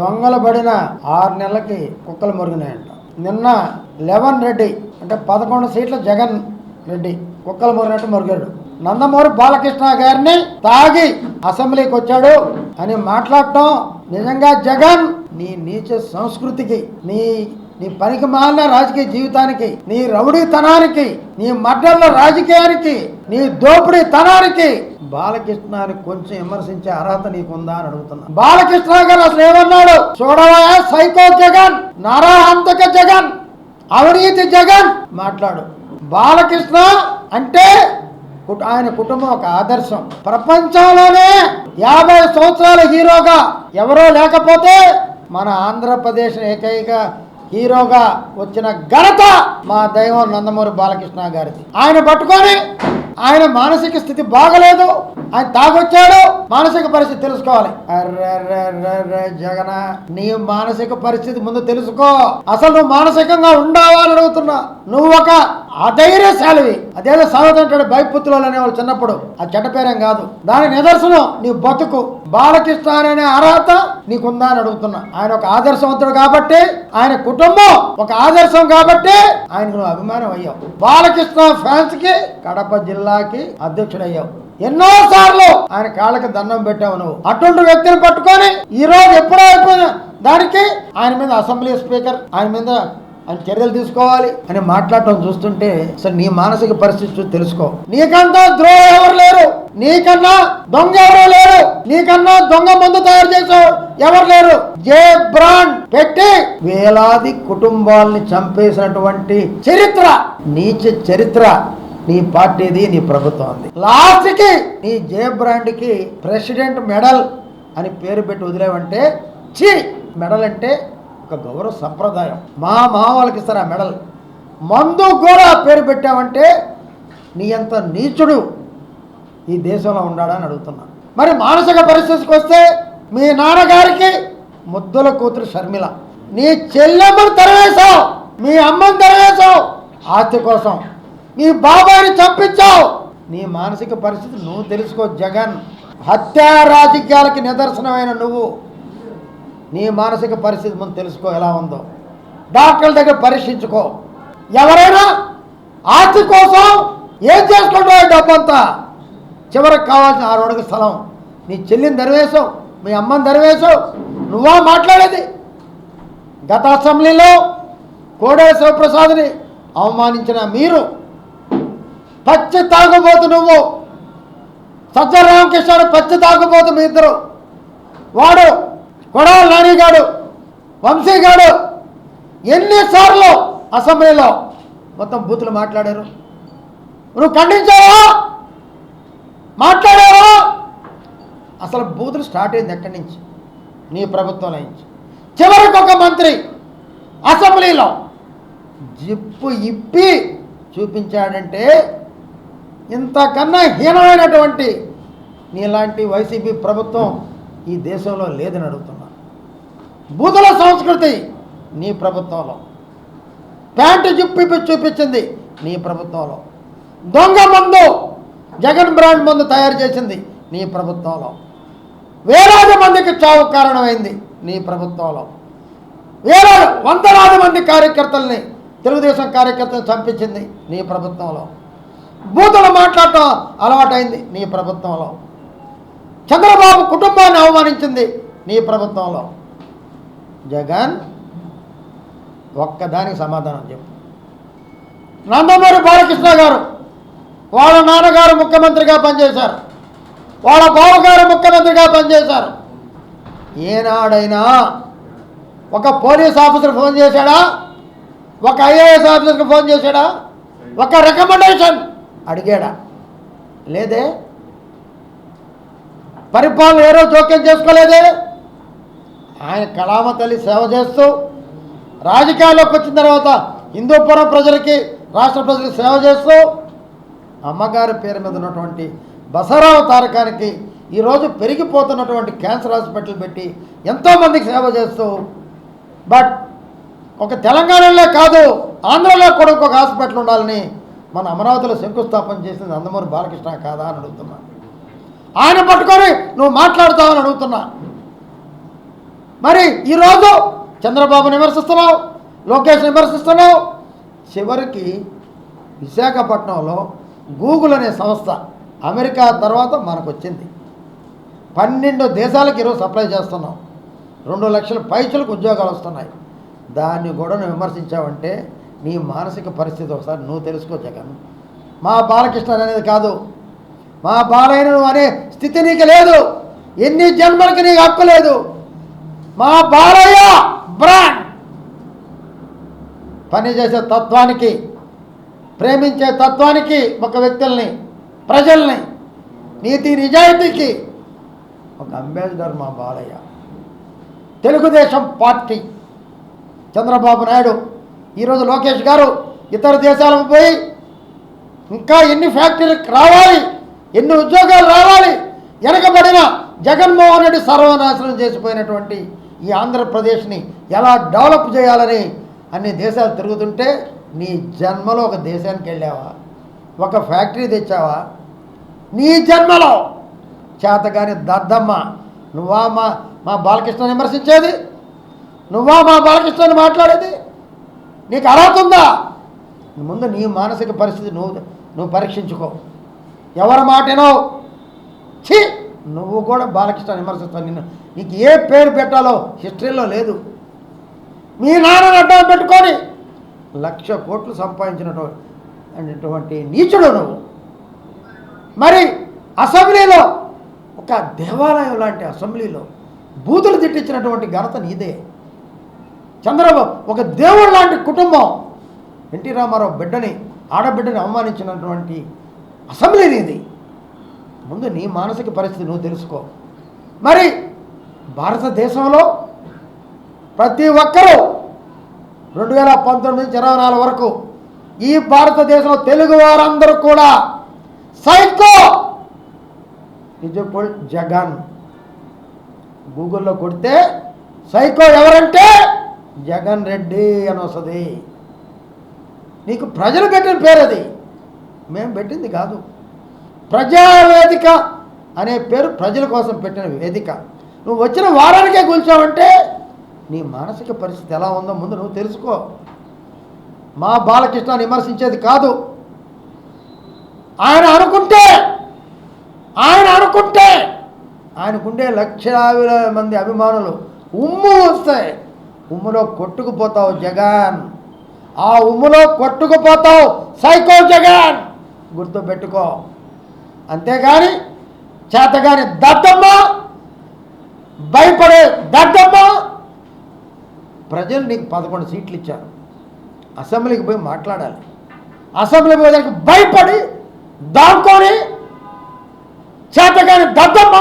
దొంగలు పడిన ఆరు నెలలకి కుక్కలు మురిగినాయంట. నిన్న లెవెన్ రెడ్డి అంటే పదకొండు సీట్ల జగన్ రెడ్డి కుక్కలు మురిగినట్టు మురిగాడు. నందమూరి బాలకృష్ణ గారిని తాగి అసెంబ్లీకి వచ్చాడు అని మాట్లాడటం నిజంగా జగన్ నీ నీచ సంస్కృతికి నీ నీ పనికి మాలిన రాజకీయ జీవితానికి నీ రౌడీతనానికి నీ మడ్డల రాజకీయానికి నీ దోపిడీ తనానికి బాలకృష్ణని కొంచెం విమర్శించే అర్హత నీకుందా అని అడుగుతున్నా. బాలకృష్ణ గారు అసలు ఏమన్నాడు? చూడవా సైకో జగన్ నరహంతక జగన్ అవినీతి జగన్ మాట్లాడు. బాలకృష్ణ అంటే ఆయన కుటుంబం ఒక ఆదర్శం. ప్రపంచంలోనే యాభై సంవత్సరాల హీరోగా ఎవరో లేకపోతే మన ఆంధ్రప్రదేశ్ ఏకైక హీరోగా వచ్చిన ఘనత మా దైవం నందమూరి బాలకృష్ణ గారిది. ఆయన పట్టుకొని ఆయన మానసిక స్థితి బాగలేదు. ఆయన తాగొచ్చాడు. మానసిక పరిస్థితి తెలుసుకోవాలి. అర్రర్రర్రర్ర జగన నీ మానసిక పరిస్థితి ముందు తెలుసుకో. అసలు నువ్వు మానసికంగా ఉండవాలని అడుగుతున్నా. నువ్వు ఒక ఆ అధైర్యశాలివి అదేదో సాగుతుంటాడు భయపుత్రులు అనేవాళ్ళు చిన్నప్పుడు. ఆ చెడ్డపేరం కాదు. దాని నిదర్శనం నీ బతుకు. బాలకృష్ణ అనే అర్హత నీకుందా అని అడుగుతున్నా. ఆయన ఒక ఆదర్శవంతుడు కాబట్టి ఆయన కుటుంబం ఒక ఆదర్శం కాబట్టి ఆయనకు నువ్వు అభిమానం అయ్యావు. బాలకృష్ణ ఫ్యాన్స్కి కడప జిల్లాకి అధ్యక్షుడయ్యావు. ఎన్నో సార్లు ఆయన కాళ్ళకి దండం పెట్టావు నువ్వు. అటువంటి వ్యక్తిని పట్టుకొని ఈ రోజు ఎప్పుడో అయిపోయిన దానికి ఆయన మీద అసెంబ్లీ స్పీకర్ ఆయన మీద అని చర్యలు తీసుకోవాలి అని మాట్లాడటం చూస్తుంటే అసలు నీ మానసిక పరిస్థితి చూసి తెలుసుకో. నీకన్నా ద్రోహం ఎవరు లేరు. నీకన్నా దొంగ ఎవరు లేరు. నీకన్నా దొంగ మందు తయారు చేసావు ఎవరు లేరు. జే బ్రాండ్ పెట్టి వేలాది కుటుంబాల్ని చంపేసినటువంటి చరిత్ర నీచ చరిత్ర నీ పార్టీది నీ ప్రభుత్వం లాస్ట్కి నీ జే బ్రాండ్కి ప్రెసిడెంట్ మెడల్ అని పేరు పెట్టి వదిలేవంటే ఛీ మెడల్ అంటే ఒక గౌరవ సంప్రదాయం. మా మామూలకి ఇస్తారు ఆ మెడల్. మందు కూడా పేరు పెట్టామంటే నీ అంత నీచుడు ఈ దేశంలో ఉండాడని అడుగుతున్నా. మరి మానసిక పరిస్థితికి వస్తే మీ నాన్నగారికి ముద్దుల కూతురు షర్మిల. నీ చెల్లెమ్మను తెరవేశావు. మీ అమ్మని తెరవేశావు. ఆస్తి కోసం. మీ బాబాయిని చంపించావు. నీ మానసిక పరిస్థితి నువ్వు తెలుసుకో జగన్. హత్యా రాజకీయాలకి నిదర్శనమైన నువ్వు. నీ మానసిక పరిస్థితి ముందు తెలుసుకో ఎలా ఉందో. డాక్టర్ల దగ్గర పరీక్షించుకో. ఎవరైనా ఆస్తి కోసం ఏం చేసుకుంటావు డబ్బంతా? చివరికి కావాల్సిన ఆరు అడుగు స్థలం. నీ చెల్లిని దరివేశావు మీ అమ్మని దరివేశావు నువ్వా మాట్లాడేది? గత అసెంబ్లీలో కోడేల శివప్రసాద్ని అవమానించిన మీరు పచ్చి తాగుబోతు నువ్వు. సజ్జ రామకృష్ణ పచ్చి తాగుబోతు మీ ఇద్దరు. వాడు కొడాల నానిగాడు వంశీగాడు ఎన్నిసార్లు అసెంబ్లీలో మొత్తం బూతులు మాట్లాడారు. నువ్వు ఖండించావా? మాట్లాడావా? అసలు బూతులు స్టార్ట్ అయింది ఎక్కడి నుంచి? నీ ప్రభుత్వం నుంచి. చివరికి ఒక మంత్రి అసెంబ్లీలో జిప్పు ఇప్పి చూపించాడంటే ఇంతకన్నా హీనమైనటువంటి నీలాంటి వైసీపీ ప్రభుత్వం ఈ దేశంలో లేదని అడుగుతాం బూతుల సంస్కృతి నీ ప్రభుత్వంలో. ప్యాంటు జిప్పి చూపించింది నీ ప్రభుత్వంలో. దొంగ మందు జగన్ బ్రాండ్ మందు తయారు చేసింది నీ ప్రభుత్వంలో. వేలాది మందికి చావు కారణమైంది నీ ప్రభుత్వంలో. వేలాది వందలాది మంది కార్యకర్తల్ని తెలుగుదేశం కార్యకర్తలు చంపించింది నీ ప్రభుత్వంలో. బూతులు మాట్లాడటం అలవాటైంది నీ ప్రభుత్వంలో. చంద్రబాబు కుటుంబాన్ని అవమానించింది నీ ప్రభుత్వంలో. జగన్ ఒక్కదానికి సమాధానం చెప్పు. నందమూరి బాలకృష్ణ గారు వాళ్ళ నాన్నగారు ముఖ్యమంత్రిగా పనిచేశారు. వాళ్ళ బావగారు ముఖ్యమంత్రిగా పనిచేశారు. ఏనాడైనా ఒక పోలీస్ ఆఫీసర్ ఫోన్ చేశాడా? ఒక ఐఏఎస్ ఆఫీసర్కి ఫోన్ చేశాడా? ఒక రికమెండేషన్ అడిగాడా? లేదే. పరిపాలన ఏరో జోక్యం చేసుకోలేదే? ఆయన కళామ తల్లి సేవ చేస్తూ రాజకీయాల్లోకి వచ్చిన తర్వాత హిందూపురం ప్రజలకి రాష్ట్ర ప్రజలకు సేవ చేస్తూ అమ్మగారి పేరు మీద ఉన్నటువంటి బసరావు తారకానికి ఈరోజు పెరిగిపోతున్నటువంటి క్యాన్సర్ హాస్పిటల్ పెట్టి ఎంతోమందికి సేవ చేస్తూ బట్ ఒక తెలంగాణలో కాదు ఆంధ్రలో కూడా ఒక హాస్పిటల్ ఉండాలని మన అమరావతిలో శంకుస్థాపన చేసింది నందమూరి బాలకృష్ణ కాదా అని అడుగుతున్నా. ఆయన పట్టుకొని నువ్వు మాట్లాడతావని అడుగుతున్నా. మరి ఈరోజు చంద్రబాబుని విమర్శిస్తున్నావు లోకేష్ విమర్శిస్తున్నావు చివరికి విశాఖపట్నంలో గూగుల్ అనే సంస్థ అమెరికా తర్వాత మనకు వచ్చింది పన్నెండు దేశాలకు ఈరోజు సప్లై చేస్తున్నాం. రెండు లక్షల పైచులకు ఉద్యోగాలు వస్తున్నాయి. దాన్ని కూడా నువ్వు విమర్శించావంటే నీ మానసిక పరిస్థితి ఒకసారి నువ్వు తెలుసుకో జగన్. మా బాలకృష్ణ అనేది కాదు. మా బాలయ్య నువ్వు అనే స్థితి నీకు లేదు. ఎన్ని జన్మలకి నీకు హక్కు లేదు. మా బాలయ్య బ్రాండ్ పనిచేసే తత్వానికి ప్రేమించే తత్వానికి ఒక వ్యక్తుల్ని ప్రజల్ని నీతి నిజాయితీకి ఒక అంబేద్కర్ మా బాలయ్య తెలుగుదేశం పార్టీ. చంద్రబాబు నాయుడు ఈరోజు లోకేష్ గారు ఇతర దేశాలకు పోయి ఇంకా ఎన్ని ఫ్యాక్టరీలకు రావాలి ఎన్ని ఉద్యోగాలు రావాలి వెనకబడిన జగన్మోహన్ రెడ్డి సర్వనాశనం చేసిపోయినటువంటి ఈ ఆంధ్రప్రదేశ్ని ఎలా డెవలప్ చేయాలని అన్ని దేశాలు తిరుగుతుంటే నీ జన్మలో ఒక దేశానికి వెళ్ళావా? ఒక ఫ్యాక్టరీ తెచ్చావా? నీ జన్మలో! చేతగాని దద్దమ్మ నువ్వా మా మా బాలకృష్ణని విమర్శించేది? నువ్వా మా బాలకృష్ణని మాట్లాడేది? నీకు అర్హత ఉందా? ముందు నీ మానసిక పరిస్థితి నువ్వు నువ్వు పరీక్షించుకో. ఎవరి మాటనో? ఛీ! నువ్వు కూడా బాలకృష్ణ విమర్శిస్తావు. నిన్ను నీకు ఏ పేరు పెట్టాలో హిస్టరీలో లేదు. మీ నాన్న అడ్డం పెట్టుకొని లక్ష కోట్లు సంపాదించినటువంటి నీచుడు నువ్వు. మరి అసెంబ్లీలో ఒక దేవాలయం లాంటి అసెంబ్లీలో బూతులు తిట్టించినటువంటి ఘనత నీదే. చంద్రబాబు ఒక దేవుడు లాంటి కుటుంబం. ఎన్టీ రామారావు బిడ్డని ఆడబిడ్డని అవమానించినటువంటి అసెంబ్లీ నీది. ముందు నీ మానసిక పరిస్థితి నువ్వు తెలుసుకో. మరి భారతదేశంలో ప్రతి ఒక్కరూ రెండు వేల పంతొమ్మిది నుంచి ఇరవై నాలుగు వరకు ఈ భారతదేశంలో తెలుగు వారందరూ కూడా సైకో నిజపుల్ జగన్. గూగుల్లో కొడితే సైకో ఎవరంటే జగన్ రెడ్డి అని వస్తుంది. నీకు ప్రజలు పెట్టిన పేరు అది. మేము పెట్టింది కాదు. ప్రజావేదిక అనే పేరు ప్రజల కోసం పెట్టిన వేదిక. నువ్వు వచ్చిన వారానికే కూర్చోవంటే నీ మానసిక పరిస్థితి ఎలా ఉందో ముందు నువ్వు తెలుసుకో. మా బాలకృష్ణ విమర్శించేది కాదు. ఆయన అనుకుంటే ఆయన అనుకుంటే ఆయనకుండే లక్షలాది మంది అభిమానులు ఉమ్ము వస్తాయి. ఉమ్ములో కొట్టుకుపోతావు జగన్. ఆ ఉమ్ములో కొట్టుకుపోతావు సైకో జగన్. గుర్తుపెట్టుకో. అంతేగాని చేతగాని దద్దమ్మ భయపడే దద్దమ్మ ప్రజలు నీకు పదకొండు సీట్లు ఇచ్చారు. అసెంబ్లీకి పోయి మాట్లాడాలి. అసెంబ్లీకి పోయేదానికి భయపడి దాక్కొని చేతగాని దద్దమ్మ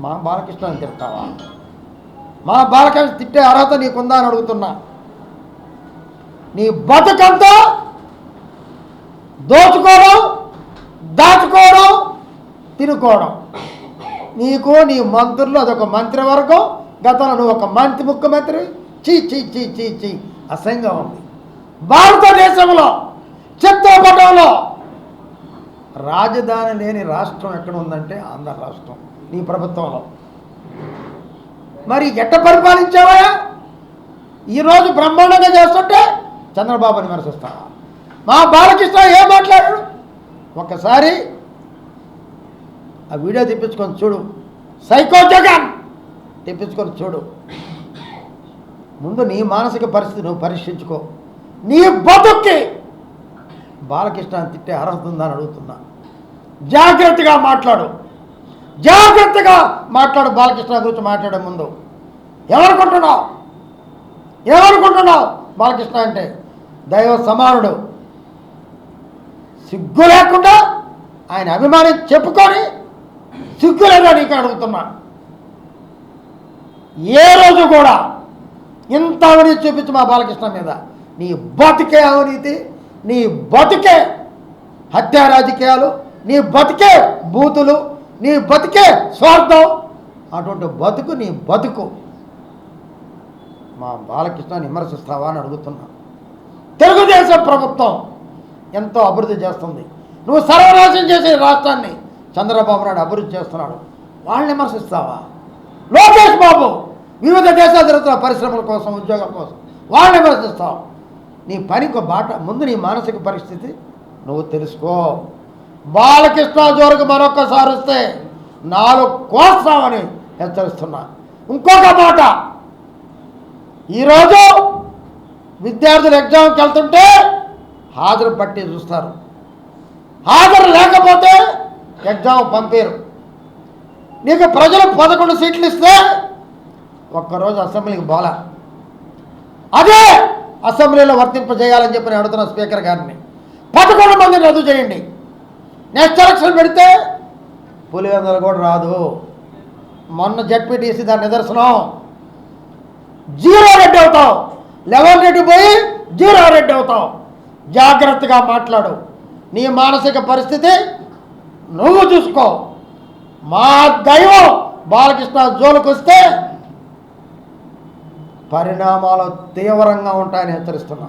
మా బాలకృష్ణని తిడతావా? మా బాలకృష్ణ తిట్టే అర్హత నీకుందా? అని అడుగుతున్నా. నీ బతుకంతా దోచుకోవడం దాచుకోవడం తినుకోవడం. నీకు నీ మంత్రులు అదొక మంత్రివర్గం గతంలో నువ్వు ఒక మంత్రి ముఖ్యమంత్రి. చీ చీ చీ చీ చీ. అసహ్యంగా ఉంది. భారతదేశంలో చిత్తపటంలో రాజధాని లేని రాష్ట్రం ఎక్కడ ఉందంటే ఆంధ్ర రాష్ట్రం నీ ప్రభుత్వంలో. మరి ఎట్ట పరిపాలించావా? ఈరోజు బ్రహ్మాండంగా చేస్తుంటే చంద్రబాబుని విమర్శిస్తావా? మా బాలకృష్ణ ఏం మాట్లాడాడు? ఒకసారి ఆ వీడియో తెప్పించుకొని చూడు. సైకో జగన్! తెప్పించుకొని చూడు. ముందు నీ మానసిక పరిస్థితి నువ్వు పరీక్షించుకో. నీ బతుక్కి బాలకృష్ణ తిట్టే అర్హత ఉందని అడుగుతున్నా. జాగ్రత్తగా మాట్లాడు. జాగ్రత్తగా మాట్లాడు బాలకృష్ణ గురించి మాట్లాడే ముందు. ఎవరుకుంటున్నావు? ఏమనుకుంటున్నావు బాలకృష్ణ అంటే? దైవ సమానుడు. సిగ్గు లేకుండా ఆయన అభిమాని చెప్పుకొని సిగ్గు లేదా నీకు అడుగుతున్నా. ఏ రోజు కూడా ఇంత అవినీతి చూపించు మా బాలకృష్ణ మీద. నీ బతికే అవినీతి నీ బతికే హత్యా రాజకీయాలు నీ బతికే బూతులు నీ బతికే స్వార్థం అటువంటి బతుకు నీ బతుకు. మా బాలకృష్ణ విమర్శిస్తావా అని అడుగుతున్నా. తెలుగుదేశం ప్రభుత్వం ఎంతో అభివృద్ధి చేస్తుంది. నువ్వు సర్వనాశం చేసే రాష్ట్రాన్ని చంద్రబాబు నాయుడు అభివృద్ధి చేస్తున్నాడు. వాళ్ళని విమర్శిస్తావా? లోకేష్ బాబు వివిధ దేశాలు పరిశ్రమల కోసం ఉద్యోగాల కోసం వాళ్ళని విమర్శిస్తావు. నీ పనికి బాట ముందు నీ మానసిక పరిస్థితి నువ్వు తెలుసుకో. బాలకృష్ణ జోరుకు మరొకసారి వస్తే నాలుగు కోస్తామని హెచ్చరిస్తున్నా. ఇంకొక మాట. ఈరోజు విద్యార్థులు ఎగ్జామ్కి వెళ్తుంటే హాజరు పట్టి చూస్తారు. హాజరు లేకపోతే ఎగ్జామ్ పంపారు. నీకు ప్రజలు పదకొండు సీట్లు ఇస్తే ఒక్కరోజు అసెంబ్లీకి బోల అదే అసెంబ్లీలో వర్తింపజేయాలని చెప్పి నేను అడుగుతున్న స్పీకర్ గారిని. పదకొండు మందిని రద్దు చేయండి. నెక్స్ట్ ఎలక్షన్ పెడితే పులివెందులు కూడా రాదు. మొన్న జడ్పీటీసీ దాని నిదర్శనం. జీరో రెడ్డి అవుతావు. లెవెన్ రెడ్డి పోయి జీరో రెడ్డి అవుతావు. జాగ్రత్తగా మాట్లాడు. నీ మానసిక పరిస్థితి నువ్వు చూసుకో. మా దైవం బాలకృష్ణ జోలికి వస్తే పరిణామాలు తీవ్రంగా ఉంటాయని హెచ్చరిస్తున్నా.